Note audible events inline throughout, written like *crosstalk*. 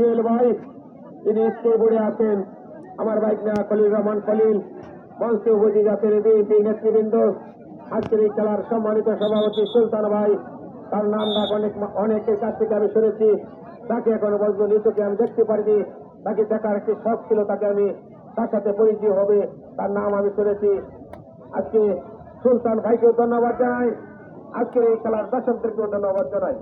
জুয়েল ভাই, তিনি স্কুল বোর্ডে আছেন। আমার বাইক নেওয়া খলিল রহমান খলিল। মঞ্চে উপস্থিত আছেন বিএনপি নেতৃবৃন্দ। আজকের এই খেলার সম্মানিত সভাপতি সুলতান ভাই। তার নাম ডাক অনেক অনেকের কাছ থেকে আমি শুনেছি। তাকে এখনও পর্যন্ত নিচুকে আমি দেখতে পারিনি। তাকে দেখার একটি শখ ছিল তাকে আমি তার সাথে পরিচয় হবে। তার নাম আমি শুনেছি। আজকে সুলতান ভাইকেও ধন্যবাদ জানাই। আজকের এই খেলার দর্শকদেরকেও ধন্যবাদ জানাই।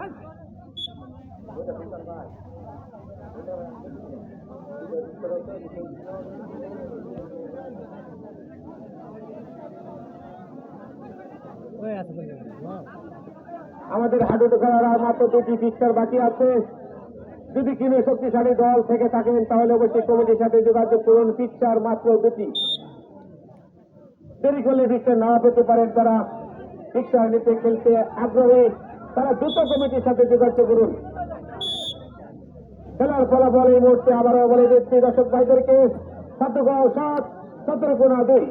আমাদের হাডুডু খেলার মাত্র দুটি পিকচার বাকি আছে। যদি কিনে শক্তিশালী দল থেকে থাকেন, তাহলে অবশ্যই কমিটির সাথে যোগাযোগ করুন। পিকচার মাত্র দুটি। দেরি করলে পিকচার না পেতে পারেন তারা। পিকচার নিতে খেলতে আগ্রহী, তারা দ্রুত কমিটির সাথে যোগাযোগ করুন। খেলার ফলাফল এই মুহূর্তে আবারও বলে দিচ্ছি দর্শক ভাইদেরকে সাতগাঁও সাত সতেরো কোনা দুই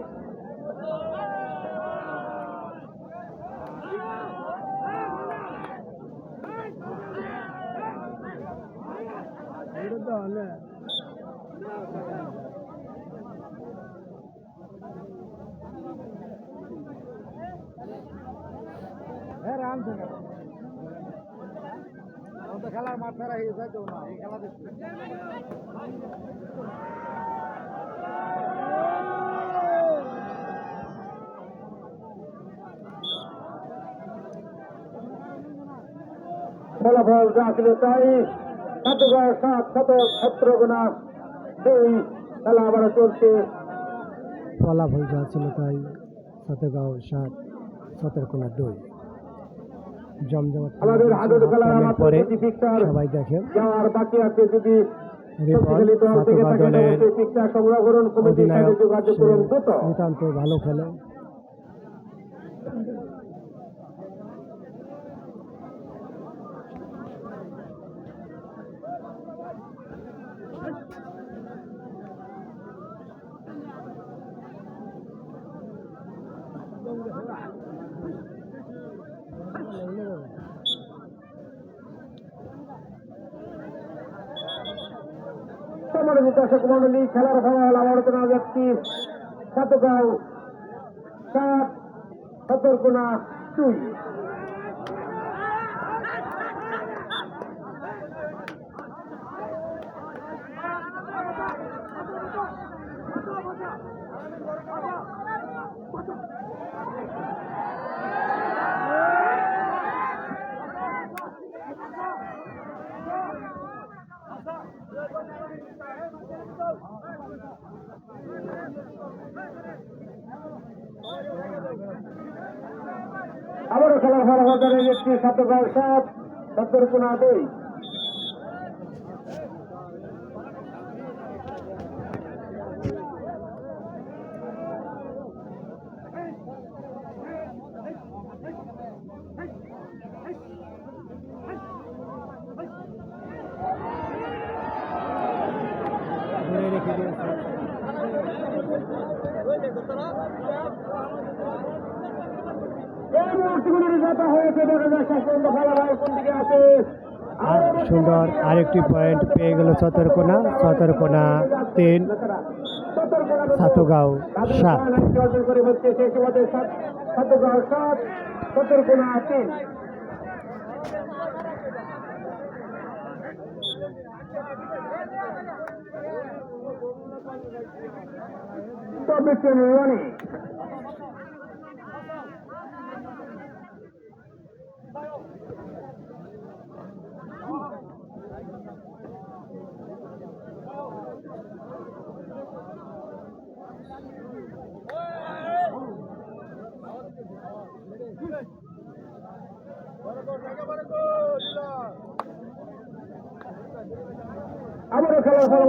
খেলার মাঠ ছাড়া হয়ে যায় না এই খেলা দেখছি ফলাফল যা ছিল তাই সাতগাঁও সাত শত সতেরো গোনা। দুই খেলা আবারও চলছে। ফলাফল যা ছিল তাই সাতেগাঁও সাত সতেরোকোনা দুই। জমজমাট আমাদের হাডুডু খেলার টাইমের মাত্র পরে। দুটি পিকচার সবাই দেখেন। যাওয়ার বাকি আছে যদি শক্তিশালী দল থেকে সাতগাঁও থাকেন দলের অবশ্যই পিকচার সংগ্রহ করুন কমিটির সাথে অধিনায়ক যোগাযোগ সে করুন দ্রুত নিতান্ত ভালো খেলে সম্মানিত দর্শক মন্ডলী খেলার ফল ব্যক্তি যাচ্ছি সাতগাঁও সাত সতর্কোনা দুই। আবারও খেলার ফলাফল জানিয়ে দিচ্ছি সাতগাঁও সাত সতর্কোনা দুই ধরে রেখে দিয়েছে এই মুহূর্তগুলি রেজাল্ট হয়েছে দেখা যায় শেষ পর্যন্ত ফলাফল কোন দিকে আছে আর সুন্দর আরেকটি পয়েন্ট পেয়ে গেল সতেরোকোনা। সতেরোকোনা তিন সাতগাঁও সাত। অর্জন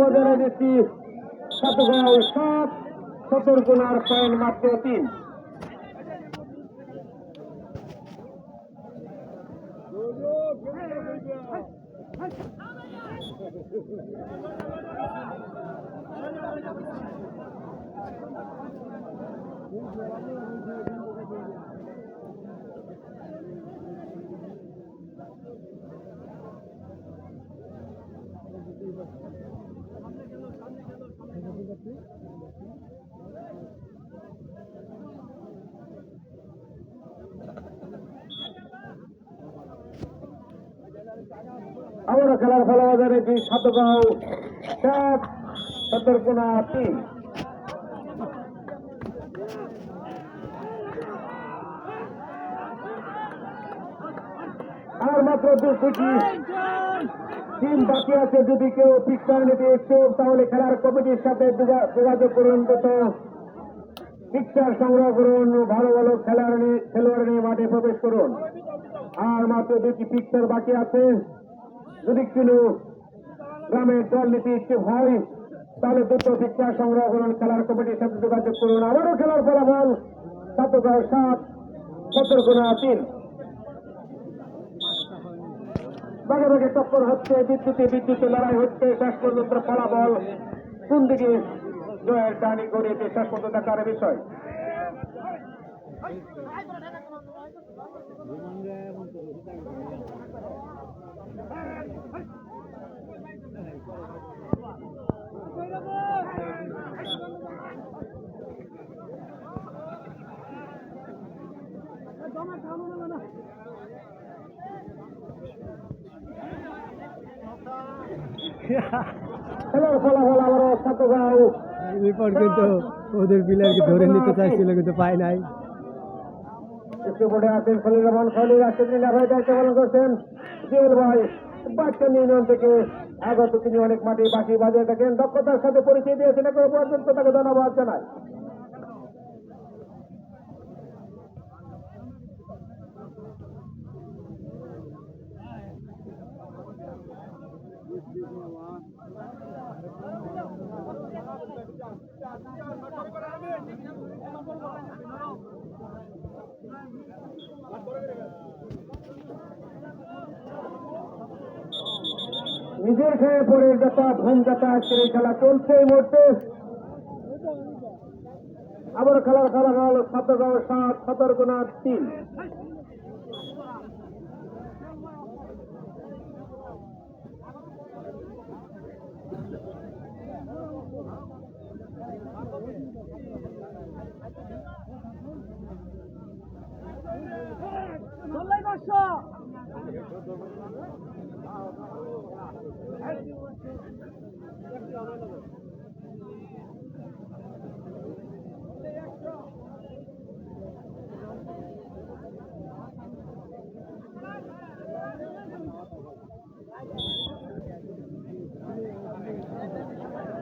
আমাদের নেত্রী শতগুণাও সাত সতেরো গুণার পয়েন্ট মাত্র তিন Thank you. তিন খেলার ফলাবাজারে জি সাতগাঁও সাত সতর্কনা তিন। আর মাত্র দুটি টিম বাকি আছে, যদি কেউ পিকচার নিতে ইচ্ছুক, তাহলে খেলার কমিটির সাথে যোগা- যোগাযোগ করুন তো পিকচার সংগ্রহ করুন, ভালো ভালো খেলার খেলোয়াড় নিয়ে মাঠে প্রবেশ করুন। আর মাত্র দুটি পিকচার বাকি আছে। যদি কোনো গ্রামের দল নিতে ইচ্ছুক হয়, তাহলে দুটো পিকচার সংগ্রহ করুন, খেলার কমিটির সাথে যোগাযোগ করুন, আবারও খেলার ফলাফল সাতগাঁও সাত সতর্কনা তিন। ভাগে ভাগে টক্কর হচ্ছে, বিদ্যুতে বিদ্যুতে লড়াই হচ্ছে, শেষ পর্যন্ত ফলাফল কোন দিকে জয়ের টানি গড়িয়েছে শেষ পর্যন্ত দেখার বিষয়। *laughs* খেলার ফলাফল কিন্তু ওদের প্লেয়ারকে ধরে নিতে চাইছিল কিন্তু পায় নাই। একটু বোর্ডে আছেন খলিল রহমান খলিল আছেন নীলা ভাই দায়িত্ব পালন করছেন। জুয়েল ভাই বাচ্চা ইউনিয়ন থেকে আগত তিনি অনেক মাটি বাকি বাজিয়ে থাকেন। দক্ষতার সাথে পরিচয় দিয়েছেন এখন পর্যন্ত তাকে ধন্যবাদ জানাই। নিজের খেয়ে পড়ে যাতা ভূম যাতা, আজকের এই খেলা চলছে এই মুহূর্তে। আবার খেলার খেলা হল সাতগাঁও সাত সতর্কনা তিন।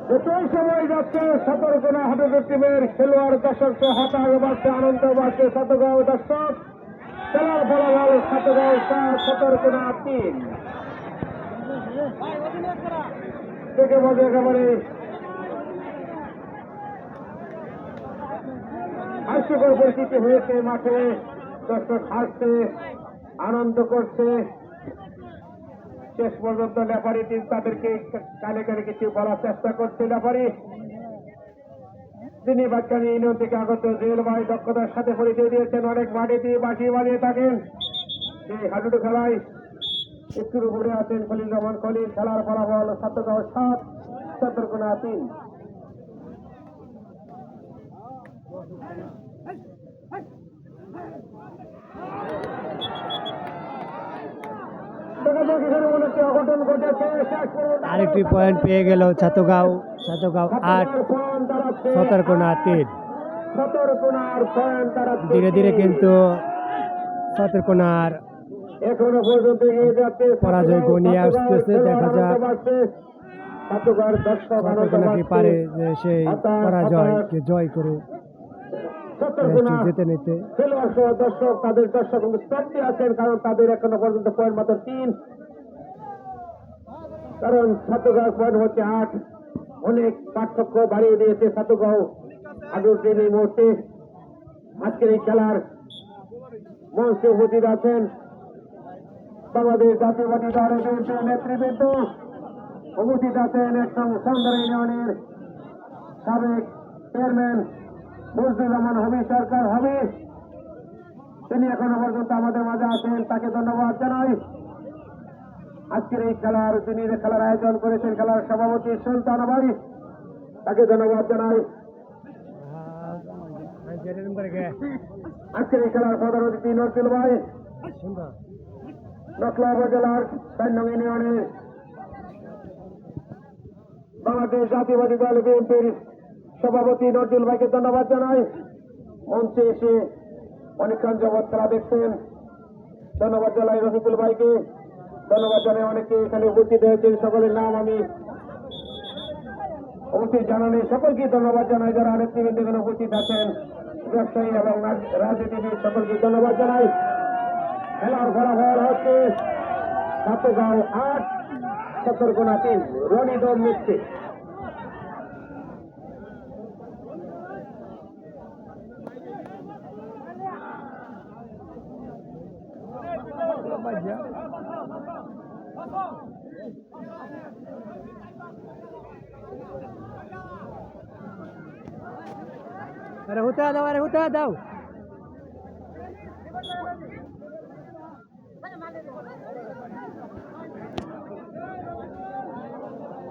যতই সময় যাচ্ছে সতর্কনা হাবিবুর টিমের খেলোয়াড় দর্শক হতাশ বাড়ছে আনন্দ বাড়ছে সাতগাঁও দর্শক খেলার ফলাফল সাতগাঁও সাত সতর্কনা তিন। দেখে মজা একেবারে। হাস্যকর পরিস্থিতি হয়েছে মাঠে। দর্শক হাসছে, আনন্দ করছে। শেষ পর্যন্ত লেপারি টিম তাদেরকে কানে কানে কিছু বলার চেষ্টা করছে। লেপারি তিনি বাচ্চানি ইউনিয়ন থেকে আগত জেল ভাই দক্ষতার সাথে পরিচয় দিয়েছেন, অনেক মাঠে দিয়ে বাঁশি বাজিয়ে থাকেন। সেই হাডুডু খেলায় একটুর উপরে আছেন খলিল রহমান খলিল খেলার ফলাফল সতেরো সাত সতর্কনা তিন। আরেকটি পয়েন্ট পেয়ে গেল সাতগাঁও সাতগাঁও আট সতর্কনা তিন। ধীরে ধীরে কিন্তু সতর্কনার এখনও পর্যন্ত এগিয়ে যাচ্ছে পরাজয় ঘনিয়ে আসতেছে, দেখা যাক। পারে যে সেই পরাজয়কে জয় করে জিতে নিতে। খেলোয়াড় সহ দর্শক তাদের দর্শক কিন্তু আছেন কারণ তাদের এখনও পর্যন্ত পয়েন্ট মাত্র তিন। কারণ সাতগাঁও পয়েন্ট হচ্ছে আট। অনেক পার্থক্য বাড়িয়ে দিয়েছে সাতগাঁও। আগের দিন এই মুহূর্তে আজকের এই খেলার মঞ্চে উপস্থিত আছেন বাংলাদেশ জাতীয়বাদী দলের বিরুদ্ধে নেতৃবৃন্দ উপস্থিত আছেন একদম সুন্দর ইউনিয়নের সাবেক চেয়ারম্যান ফজলুর রহমান হবি সরকার হবে তিনি এখনও পর্যন্ত আমাদের মাঝে আছেন তাকে ধন্যবাদ জানাই। আজকের এই খেলার তিনি খেলার আয়োজন করেছেন খেলার সভাপতি সুলতান ভাই তাকে ধন্যবাদ জানাই। আজকের এই খেলার প্রধান অতিথি নজরুল ভাই। নকলা উপজেলার চার নং ইউনিয়নের বাংলাদেশ জাতীয়বাদী দল বিএনপির সভাপতি নজরুল ভাইকে ধন্যবাদ জানাই। মঞ্চে এসে অনেকক্ষণ জগৎ খেলা দেখছেন। ধন্যবাদ জানাই রফিকুল ভাইকে। ধন্যবাদ জানাই অনেকে এখানে উপস্থিত হয়েছে সকলের নাম আমি উপস্থিত জানানি সকলকে ধন্যবাদ জানাই। যারা নেতৃবৃন্দ এখানে উপস্থিত আছেন, ব্যবসায়ী এবং রাজ- রাজনীতিবিদ, সকলকে ধন্যবাদ জানাই। খেলার ফলাফল হচ্ছে সাতগাঁও আট সতর্কনা তিন রনি দম নিচ্ছে আরে হুতা দাও আরে হুতা দাও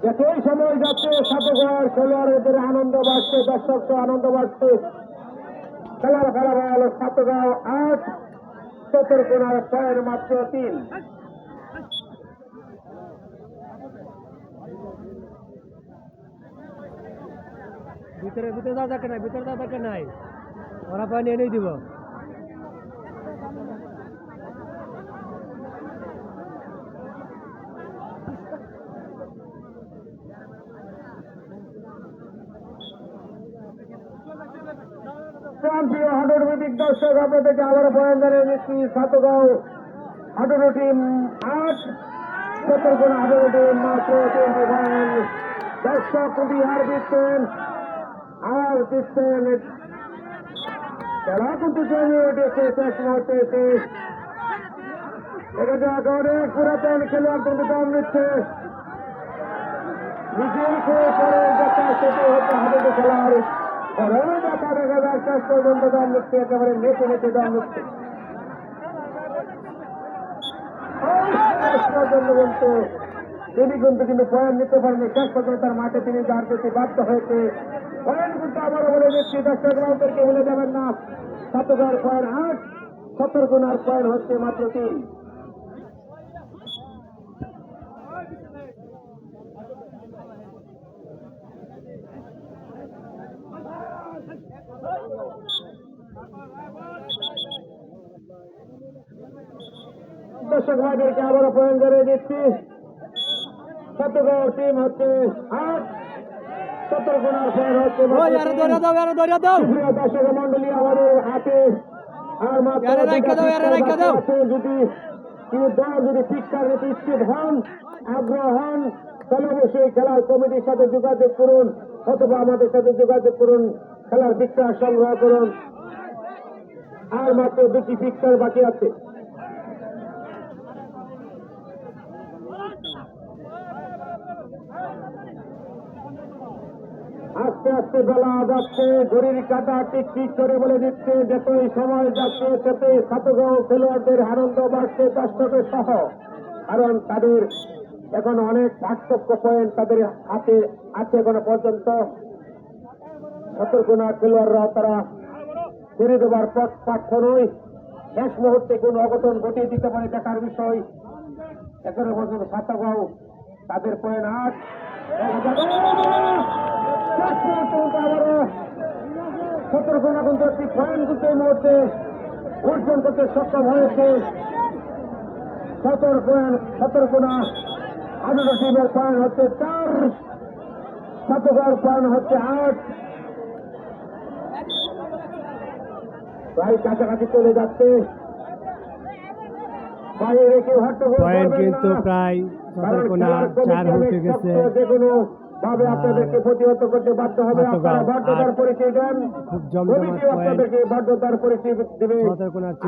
যতই সময় যাচ্ছে সাতগাঁওয়ের খেলোয়াড়দের আনন্দ বাড়ছে, দর্শক আনন্দ বাড়ছে। খেলার ফলাফল হল সাতগাঁও আট সতর্কনার ছয়ের মাত্র তিন। ভিতরে ভিতরে দাও থাকে নাই, ভিতরে দাও থাকে নাই। ওরা পানি এনেই দিব। দর্শক, আপনাদেরকে আবার বয়ান জানিয়ে দিচ্ছি সাতগাঁও হাডুরু টিম আট সতর্কনা হাডুরু টিম মাত্র দর্শক বিহার দিচ্ছেন আর দিচ্ছেন খেলা কিন্তু জমিয়ে উঠেছে শেষ মুহূর্তে এসে এখানে অনেক পুরাতন খেলোয়াড় কিন্তু দম নিচ্ছে। নিজের খেয়ে পরে দেখা সেটি হচ্ছে হাডুরু খেলার ঘরেও দেখা দেখা যায় শেষ পর্যন্ত দম নিচ্ছে একেবারে নেচে নেচে দম নিচ্ছে শেষ পর্যন্ত কিন্তু তিনি কিন্তু কিন্তু পয়েন্ট নিতে পারেনি শেষ পর্যন্ত তার মাঠে তিনি দাঁড় করতে বাধ্য হয়েছে পয়েন্ট কিন্তু আবারও বলে দিচ্ছি দর্শক রাউন্ডারকে বলে যাবেন না সাতগার পয়েন্ট আট সত্তর গুণার পয়েন্ট হচ্ছে মাত্র তিন। দর্শক ভাইদেরকে আবারও পয়েন্ট জানিয়ে দিচ্ছি। সত্যগড় টিম হচ্ছে আট দর্শক মন্ডলী আমাদের হাতে আর মাত্র। যদি দল যদি শিক্ষার ইচ্ছুক হন আগ্রহ হন তাহলে অবশ্যই খেলার কমিটির সাথে যোগাযোগ করুন অথবা আমাদের সাথে যোগাযোগ করুন খেলার ফিক্সার সংগ্রহ করুন। আর মাত্র দুটি ফিক্সার বাকি আছে। আস্তে বেলা যাচ্ছে, ঘড়ির কাটা টিক টিক করে বলে দিচ্ছে, যতই সময় যাচ্ছে, ততই সাতগাঁও খেলোয়াড়দের আনন্দ বাড়ছে দর্শকের সহ কারণ তাদের এখন অনেক পার্থক্য পয়েন্ট তাদের হাতে আছে এখনও পর্যন্ত। সতর্কনা খেলোয়াড়রা তারা ছেড়ে দেবার পথ পাঠ্য নয় শেষ মুহূর্তে কোন অঘটন ঘটিয়ে দিতে পারে দেখার বিষয়। এখনও পর্যন্ত সাতগাঁও তাদের পয়েন্ট আট। পয়েন্ট অর্জন করতে সক্ষম হয়েছে সতর্ক সতর্কনা আঠারো টিমের পয়েন্ট হচ্ছে চার শতকর পয়েন্ট হচ্ছে আট প্রায় কাছাকাছি চলে যাচ্ছে পয়েন্ট কিন্তু প্রায় কারণ সতর্কনা চার হতে গেছে। যে কোনো ভাবে আপনাদেরকে প্রতিহত করতে বাধ্য হবে। আপনারা বাধ্যতার পরিচয় দেন। খুব কমিটি আপনাদেরকে বাধ্যতার পরিচয় দেবে।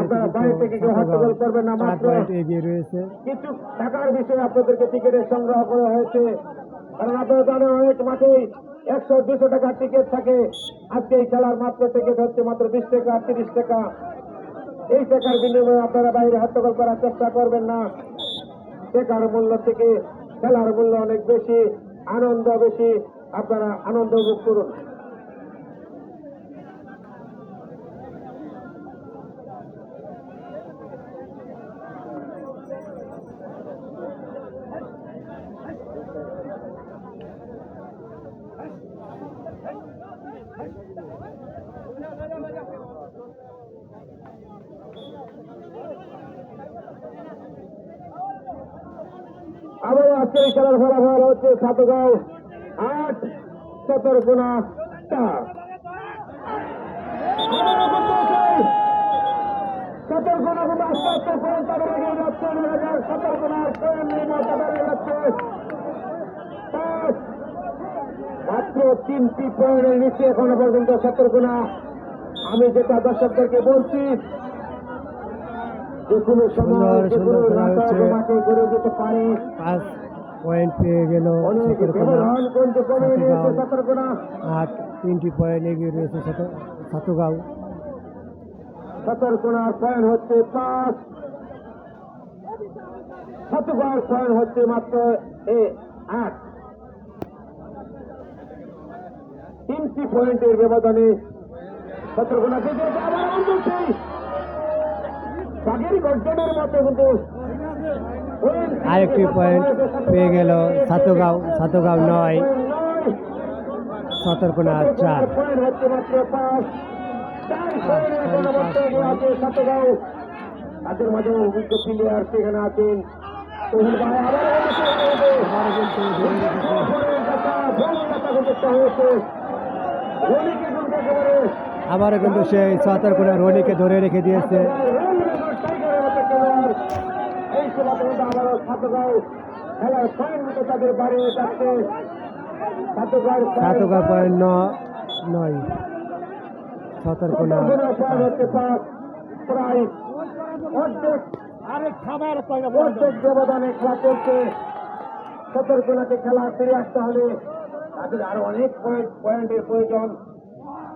আপনারা বাইরে থেকে কেউ হট্টগোল করবেন না মাত্র এগিয়ে রয়েছে। কিছু টাকার বিষয়ে আপনাদেরকে টিকিটের সংগ্রহ করা হয়েছে। কারণ আপনারা জানেন অনেক মাঠেই একশো দুশো টাকার টিকিট থাকে। আজকে এই খেলার মাত্র টিকিট হচ্ছে মাত্র বিশ টাকা তিরিশ টাকা। এই টাকার বিনিময়ে আপনারা বাইরে হট্টগোল করার চেষ্টা করবেন না। টাকার মূল্য থেকে খেলার মূল্য অনেক বেশি। আনন্দ বেশি আপনারা আনন্দ উপভোগ করুন। আজকের খেলার ফলাফল হচ্ছে সাতগাঁও আট সতর্কোনা চার। সতর্কোনা কিন্তু আস্তে আস্তে ফোন তাদের এগিয়ে যাচ্ছে দেখা যাক সতর্কোনার ফোন নির্মাণ তাদের যাচ্ছে। পাঁচ মাত্র তিনটি পয়েন্টের নিচে এখনও পর্যন্ত সতর্কোনা আমি যেটা দর্শকদেরকে বলছি যে কোনো সময় যে কোনো রাস্তা করে যেতে পারে। পয়েন্ট পেয়ে গেল আট, তিনটি পয়েন্ট এগিয়ে রয়েছে সাত- সাতগাঁও। সতর্কনার পয়েন্ট হচ্ছে পাঁচ। সতর্কার পয়েন্ট হচ্ছে মাত্র এ আট। তিনটি পয়েন্টের ব্যবধানে সতর্কনা থেকে আবার বাঘের গর্জনের মতো কিন্তু আরেকটি পয়েন্ট পেয়ে গেল সাতগাঁও সাতগাঁও নয়, সতর্কনা চার। আবারও কিন্তু সেই সতর্কনা রনিকে ধরে রেখে দিয়েছে এই সময় কিন্তু আবারও সাতগাঁও খেলার পয়েন্ট তাদের বাড়িয়ে যাচ্ছে। সাতগাঁও সাতগাঁও পয়েন্ট নয়। সতর্কনা হচ্ছে পাঁচ। প্রায় অর্ধেক আরে খাবার অর্ধেক ব্যবধানে খেলা চলছে। সতর্কনাকে খেলা ফিরে আসতে হলে তাদের আরও অনেক পয়েন্ট পয়েন্টের প্রয়োজন।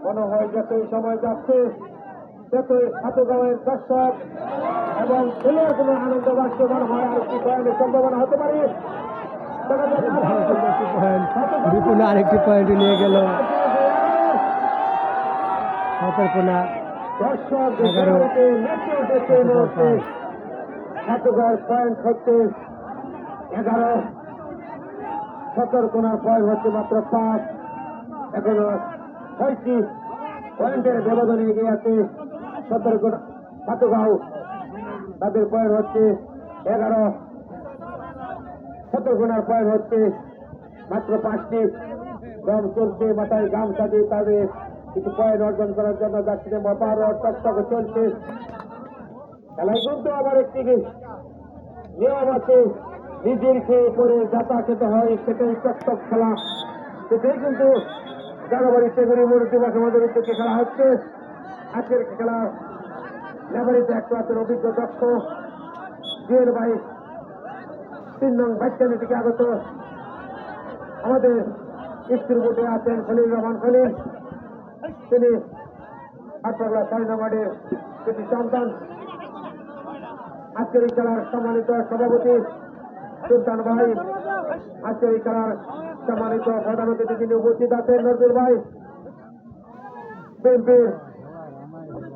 মনে হয় যতই সময় যাচ্ছে ততই সাতগাঁওয়ের দর্শক এবং খেলোয়াড় কোনো আনন্দ মনে হয় আর কি পয়েন্টের সম্ভাবনা হতে পারে। বিপুল আরেকটি পয়েন্ট নিয়ে গেল। সতর্কনা এগারো। মুহূর্তে পয়েন্ট হচ্ছে এগারো। সতর্কনার পয়েন্ট হচ্ছে মাত্র পাঁচ। এখনও ছয়টি পয়েন্টের ব্যবধানে এগিয়ে আছে সতর্কনা সাতগাঁও তাদের পয়েন্ট হচ্ছে এগারো। সতর্কনার পয়েন্ট হচ্ছে মাত্র পাঁচটি। গাম চলছে, মাথায় গাম সাজিয়ে তাদের কিছু পয়েন্ট অর্জন করার জন্য যাচ্ছে বারো টকটক চলছে। খেলায় কিন্তু আবার একটি নিয়ম আছে, নিজের খেয়ে পরে যাতা খেতে হয়, সেটাই টকটক খেলা। সেটাই কিন্তু জানুয়ারি, ফেব্রুয়ারি মাসে আমাদের উদ্যোগে খেলা হচ্ছে। আজকের খেলা লেবারিতে এক ক্লাসের অভিজ্ঞ দক্ষ জুয়েল ভাই তিন নং থেকে আগত। আমাদের স্ত্রী বোর্ডে আছেন খলিল রহমান খলিল। তিনি আটপাগলা ছয় নম্বরের দুটি সন্তান। আজকের এই খেলার সম্মানিত সভাপতি সুলতান ভাই। আজকের এই খেলার সম্মানিত প্রধান অতিথি তিনি উপস্থিত আছেন নজরুল ভাই। বিএনপির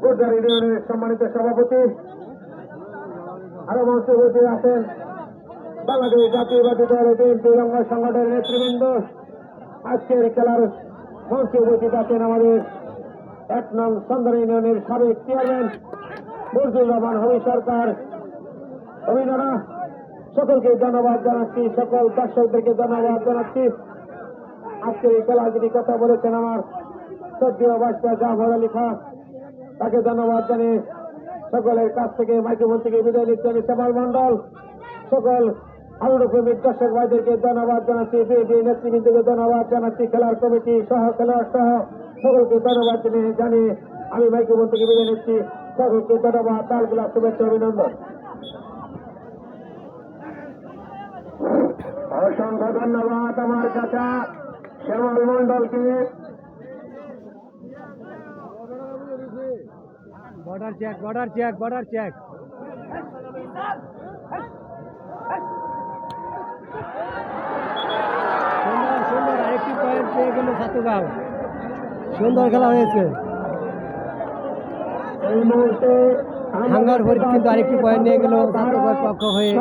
গোর্জার ইউনিয়নের সম্মানিত সভাপতি, আরও মঞ্চে উপস্থিত আছেন, বাংলাদেশ জাতীয়বাদী দল বিএনপি রঙ্গ সংগঠনের নেতৃবৃন্দ। আজকের খেলার মঞ্চে আছেন আমাদের এক নং সন্দর ইউনিয়নের সাবেক চেয়ারম্যান মরজুর রহমান হবি সরকার। অভিনরা সকলকে ধন্যবাদ জানাচ্ছি, সকল দর্শকদেরকে ধন্যবাদ জানাচ্ছি। আজকের এই খেলা যিনি কথা বলেছেন আমার সদ্য বাসটা জাফর আলী খান তাকে ধন্যবাদ জানিয়ে সকলের কাছ থেকে, মাইক্রোফোন থেকে বিদায় নিচ্ছি আমি শ্যামল মন্ডল সকল আলুপ্রেমিক দর্শক ভাইদেরকে ধন্যবাদ জানাচ্ছি বিএনপি নেতৃবৃন্দকে ধন্যবাদ জানাচ্ছি, খেলার কমিটি সহ, খেলোয়াড় সহ সকলকে ধন্যবাদ জানিয়ে জানিয়ে আমি মাইক্রোফোন থেকে বিদায় নিচ্ছি। সকলকে ধন্যবাদ, তালগুলা শুভেচ্ছা, অভিনন্দন। অসংখ্য ধন্যবাদ আমার চাচা Shyamal মন্ডলকে border check border check border check সুন্দর সুন্দর আরেকটি পয়েন্ট পেয়ে গেল সাতুগাঁও। সুন্দর খেলা হয়েছে। এই মুহূর্তে হাঙ্গার ভরি কিন্তু আরেকটি পয়েন্ট নিয়ে গেল সাতুগাঁওর পক্ষ হয়ে।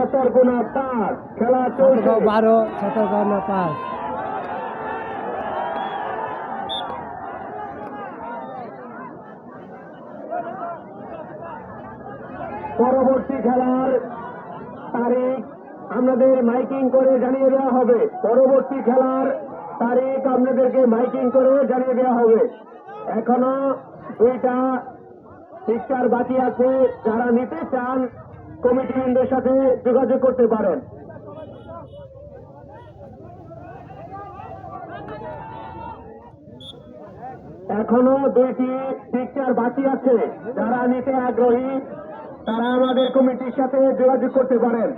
সাতুগাঁও বারো সতর্কতা পাঁচ পরবর্তী খেলার তারিখ আপনাদের মাইকিং করে জানিয়ে দেওয়া হবে। পরবর্তী খেলার তারিখ আপনাদেরকে মাইকিং করে জানিয়ে দেওয়া হবে। এখনও দুইটা পিকচার বাকি আছে, যারা নিতে চান কমিটিদের সাথে যোগাযোগ করতে পারেন। এখনও দুইটি পিকচার বাকি আছে, যারা নিতে আগ্রহী তারা আমাদের কমিটির সাথে যোগাযোগ করতে পারেন।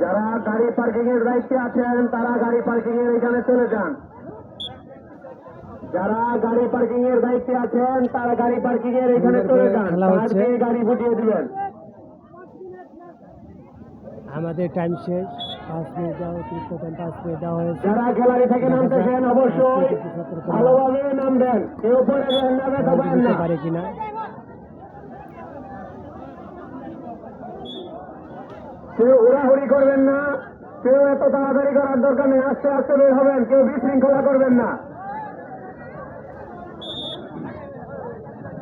যারা গাড়ি পার্কিং এর দায়িত্বে আছেন তারা গাড়ি পার্কিং এর এখানে চলে যান। যারা গাড়ি পার্কিং এর দায়িত্বে আছেন তারা গাড়ি পার্কিং এর এখানে চলে যান। গাড়ি বুঝিয়ে দিবেন। আমাদের টাইম শেষ। পাঁচ মিনিট দেওয়া অতিরিক্ত টাইম পাঁচ মিনিট দেওয়া হয়েছে। যারা গ্যালারি থেকে নামতেছেন অবশ্যই ভালোভাবে নামবেন কেউ পরে যান না ব্যথা না। পারে কিনা? কেউ উড়াহুড়ি করবেন না কেউ এত তাড়াতাড়ি করার দরকার নেই। আস্তে আস্তে বের হবেন কেউ বিশৃঙ্খলা করবেন না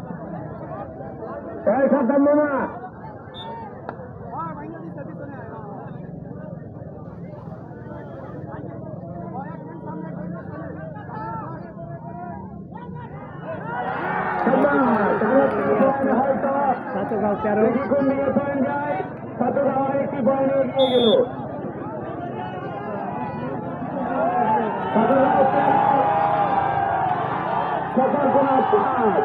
এই সাদ্দাম মামা সাদ্দাম, তাহলে হয়তো সাতগাঁও তেরো। কোন দিকে পয়েন্ট যায় সাতগাঁও একটি পয়েন্ট এগিয়ে গেল। সাতগাঁও তেরো, সতর্কতা পাঁচ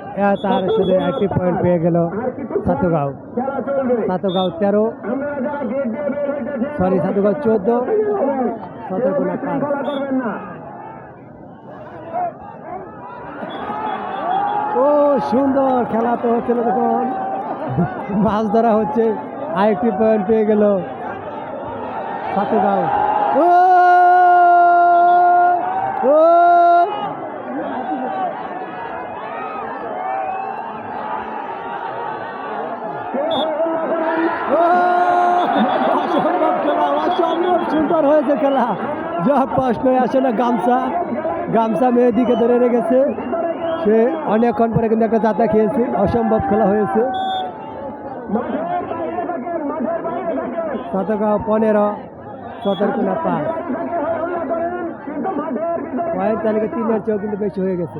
তার শুধু একটি পয়েন্ট পেয়ে গেল সাতগাঁও। সাতগাঁও তেরো সরি সাতগাঁও চোদ্দ ও, সুন্দর খেলা তো হচ্ছিল তখন। মাছ ধরা হচ্ছে আরেকটি পয়েন্ট পেয়ে গেল সাতগাঁও। ও ও! অসম্ভব খেলা সুন্দর হয়েছে খেলা। যা প্রশ্নই আসে না গামছা। গামছা মেয়েদিকে ধরে রেখেছে। সে অনেকক্ষণ পরে কিন্তু একটা যাত্রা খেয়েছে অসম্ভব খেলা হয়েছে। শতকাও পনেরো সতর্কনা পাঁচ। পয়েন্ট তালিকা তিনের চেয়েও কিন্তু বেশি হয়ে গেছে।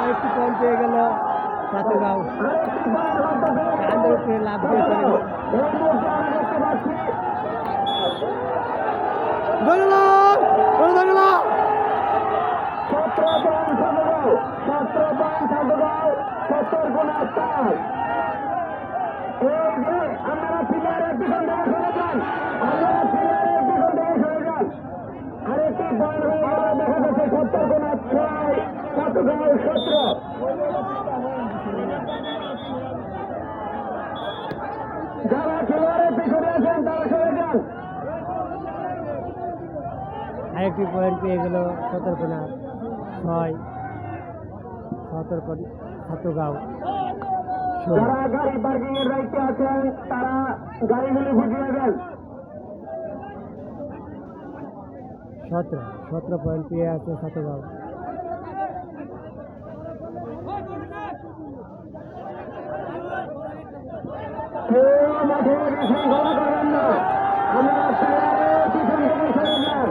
আর একটি পয়েন্ট পেয়ে গেল। বল হচ্ছে কান্দের উপরে লাভ দিয়ে চলে আপনারা প্লেয়ারের পিছন থেকে সরে যান আপনারা প্লেয়ারের পিছন থেকে সরে যান। আরেকটি হয়ে গেল দেখা যাচ্ছে সত্তর গুণ ছয় সাতগাঁও সতেরো যারা খেলোয়াড়ের পিছনে আছেন তারা সরে যান আরেকটি পয়েন্ট পেয়ে গেল সতর্কনা ছয় সতর্ক সাতগাঁও। যারা গাড়ি পার্কিং এর দায়িত্বে আছেন তারা গাড়িগুলি বুঝিয়ে দেন। সতেরো সতেরো পয়েন্ট পেয়ে আছে সাতগাঁও। মাঠে বিশৃঙ্খলা করবেন না। আমরা প্লেয়ারের পিছন থেকে সরে যান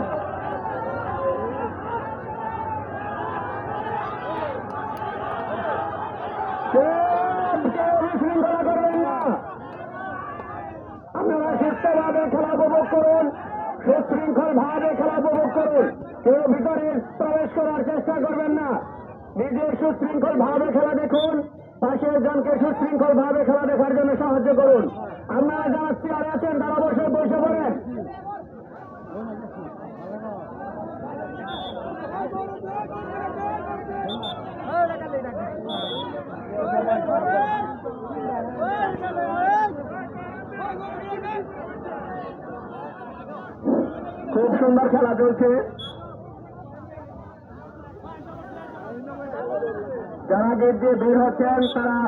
কেউ কেউ বিশৃঙ্খলা করবেন না আপনারা সুস্থভাবে খেলা উপভোগ করুন সুশৃঙ্খল ভাবে খেলা উপভোগ করুন কেউ ভিতরে প্রবেশ করার চেষ্টা করবেন না নিজে সুশৃঙ্খল ভাবে খেলা দেখুন। পাশের জনকে সুশৃঙ্খল ভাবে খেলা দেখার জন্য সাহায্য করুন। আপনারা যারা চেয়ারে আছেন, তারা বসে বসে পড়েন। খুব সুন্দর খেলা চলছে। যারা গেট দিয়ে বের হচ্ছেন তারা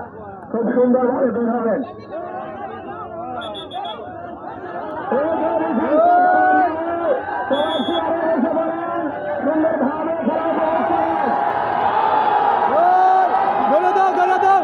খুব সুন্দরভাবে বের হবেন সুন্দরভাবে খেলা চলছে ধরে দাও ধরে দাও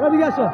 রবি আসো।